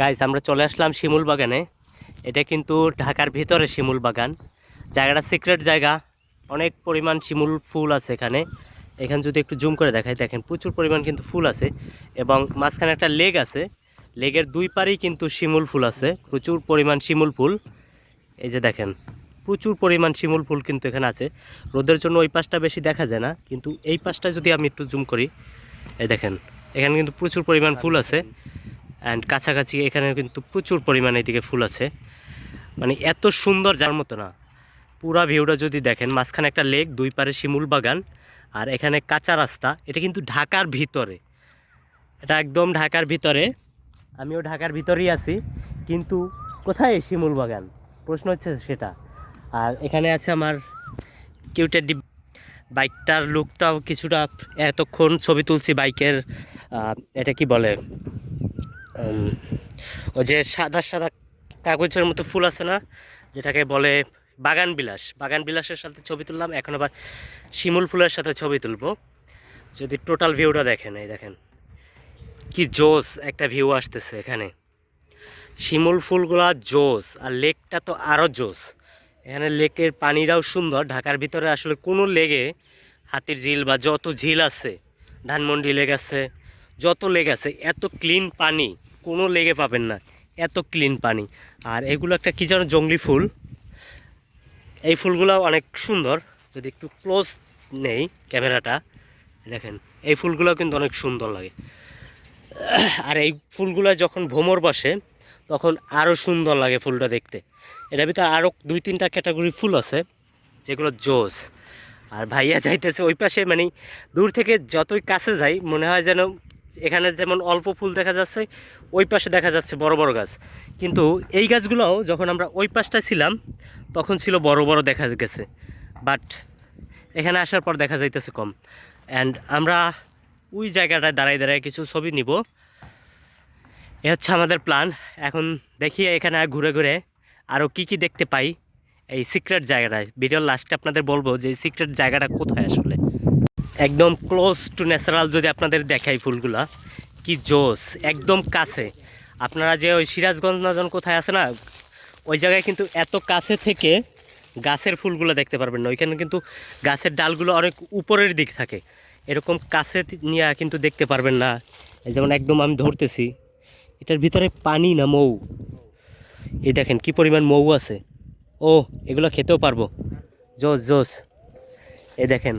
Guys আমরা চলে আসলাম শিমুল বাগানে। এটা কিন্তু ঢাকার ভিতরে শিমুল বাগান। জায়গাটা সিক্রেট জায়গা। অনেক পরিমাণ শিমুল ফুল আছে এখানে। এখানে যদি একটু জুম করে দেখাই, দেখেন প্রচুর পরিমাণ কিন্তু ফুল আছে এবং মাঝখানে একটা লেগ আছে। লেগের দুই পারেই কিন্তু শিমুল ফুল আছে। প্রচুর পরিমাণ শিমুল ফুল। এই যে দেখেন, প্রচুর পরিমাণ শিমুল ফুল কিন্তু এখানে আছে। রোদের জন্য ওই পাশটা বেশি দেখা যায় না, কিন্তু এই পাশটা যদি আমি একটু জুম করি, এই দেখেন, এখানে কিন্তু প্রচুর পরিমাণ ফুল আছে। অ্যান্ড কাছাকাছি এখানে কিন্তু প্রচুর পরিমাণে এদিকে ফুল আছে। মানে এত সুন্দর যার মতো না। পুরা ভিউটা যদি দেখেন, মাঝখানে একটা লেক দুই পারে শিমুল বাগান আর এখানে কাঁচা রাস্তা। এটা কিন্তু ঢাকার ভিতরে। এটা একদম ঢাকার ভিতরে। আমিও ঢাকার ভিতরেই আছি, কিন্তু কোথায় শিমুল বাগান? প্রশ্ন হচ্ছে সেটা। আর এখানে আছে আমার কিউটের ডিপ বাইকটার লুকটাও কিছুটা এতক্ষণ ছবি তুলছি বাইকের এটা কি বলে? ওই যে সাদা সাদা কাগজের মতো ফুল আছে না, যেটাকে বলে বাগান বিলাস। বাগান বিলাসের সাথে ছবি তুললাম, এখন আবার শিমুল ফুলের সাথে ছবি তুলবো। যদি টোটাল ভিউটা দেখেন, এই দেখেন, কি জোস একটা ভিউ আসতেছে এখানে। শিমুল ফুলগুলা জোস, আর লেকটা তো আরও জোস। এখানে লেকের পানিটাও সুন্দর, ঢাকার ভিতরে আসলে কোনো লেগে হাতির ঝিল বা যত ঝিল আছে, ধানমন্ডি লেক আছে, যত লেক আছে, এত ক্লিন পানি। কোনো লেগে পাবেন না, এত ক্লিন পানি। আর এগুলো একটা কী যেন জঙ্গলি ফুল। এই ফুলগুলো অনেক সুন্দর, যদি একটু ক্লোজ নেই ক্যামেরাটা, দেখেন, এই ফুলগুলো কিন্তু অনেক সুন্দর লাগে। আর এই ফুলগুলো যখন ভ্রমর বসে, তখন আরও সুন্দর লাগে ফুলটা দেখতে। এটার ভিতরে আরও দুই তিনটা ক্যাটাগরি ফুল আছে, যেগুলো জোস। আর ভাইয়া যাইতেছে ওই পাশে মানে দূর থেকে যতই কাছে যাই, মনে হয় যেন এখানে যেমন অল্প ফুল দেখা যাচ্ছে, ওই পাশে দেখা যাচ্ছে বড় বড় গাছ। কিন্তু এই গাছগুলোও যখন আমরা ওই পাশটায় ছিলাম, তখন ছিল বড় বড় দেখা গেছে। বাট এখানে আসার পর দেখা যাইতেছে কম। অ্যান্ড আমরা ওই জায়গাটায় দাঁড়ায় দাঁড়ায় কিছু ছবি নিব। এ হচ্ছে আমাদের প্ল্যান এখন দেখি এখানে ঘুরে ঘুরে আরও কি কি দেখতে পাই এই সিক্রেট জায়গাটায়। ভিডিওর লাস্টে আপনাদের বলব যে সিক্রেট জায়গাটা কোথায় আসলে। একদম ক্লোজ টু ন্যাচারাল যদি আপনাদের দেখাই ফুলগুলা, কি জোস, একদম কাছে। আপনারা যে ওই সিরাজগঞ্জ নাজন কোথায় আছে না, ওই জায়গায় কিন্তু এত কাছে থেকে গাছের ফুলগুলো দেখতে পারবেন না। ওইখানে কিন্তু গাছের ডালগুলো অনেক উপরের দিক থাকে। এরকম কাছে নিয়ে কিন্তু দেখতে পারবেন না। যেমন একদম আমি ধরতেছি, এটার ভিতরে পানি না, মৌ। এই দেখেন কি পরিমাণ মৌ আছে। ও এগুলো খেতেও পারব। জোস জোস। এ দেখেন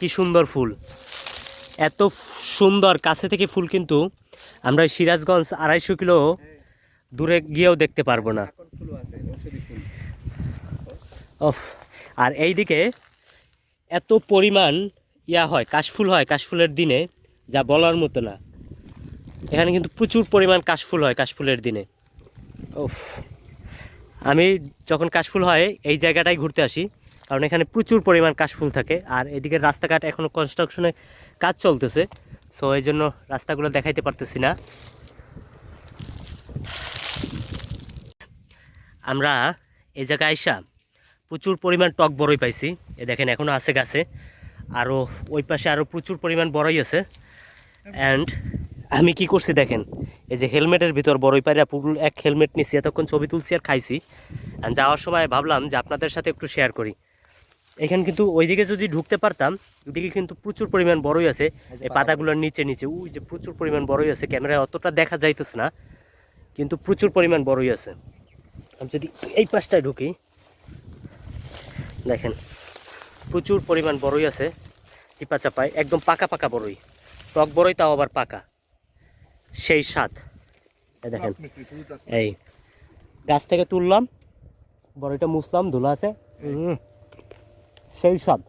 কি সুন্দর ফুল। এত সুন্দর কাছে থেকে ফুল কিন্তু আমরা সিরাজগঞ্জ আড়াইশো কিলো দূরে গিয়েও দেখতে পারব না। অফ আর এইদিকে এত পরিমাণ ইয়া হয় কাশফুল হয় কাশফুলের দিনে যা বলার মতো না। এখানে কিন্তু প্রচুর পরিমাণ কাশফুল হয় কাশফুলের দিনে। ওফ আমি যখন কাশফুল হয় এই জায়গাটায় ঘুরতে আসি। কারণ এখানে প্রচুর পরিমাণ কাশফুল থাকে। আর এদিকে রাস্তাঘাট এখনও কনস্ট্রাকশনে কাজ চলতেছে। সো এই জন্য রাস্তাগুলো দেখাইতে পারতেছি না। আমরা এই জায়গায় আইসা প্রচুর পরিমাণ টক বড়ই পাইছি। এ দেখেন এখনও আছে গাছে। আরও ওই পাশে আরও প্রচুর পরিমাণ বড়ই আছে। অ্যান্ড আমি কি করছি দেখেন, এই যে হেলমেটের ভিতর বড়ই পায়রা পুরো এক হেলমেট নিছি। এতক্ষণ ছবি তুলছি আর খাইছি। যাওয়ার সময় ভাবলাম যে আপনাদের সাথে একটু শেয়ার করি। এখানে কিন্তু ওইদিকে যদি ঢুকতে পারতাম ওইদিকে কিন্তু প্রচুর পরিমাণ বড়ই আছে। এই পাতাগুলোর নিচে নিচে ওই যে প্রচুর পরিমাণ বড়ই আছে। ক্যামেরায় অতটা দেখা যাইতেছে না কিন্তু প্রচুর পরিমাণ বড়ই আছে। আমি যদি এই পাশটায় ঢুকি দেখেন প্রচুর পরিমাণ বড়ই আছে চিপা চাপায় একদম পাকা পাকা বড়ই। টক বড়ই তাও আবার পাকা। সেই স্বাদ। দেখেন এই গাছ থেকে তুললাম বড়ইটা মুছলাম ধুলা আছে। উম, সেই স্বাদ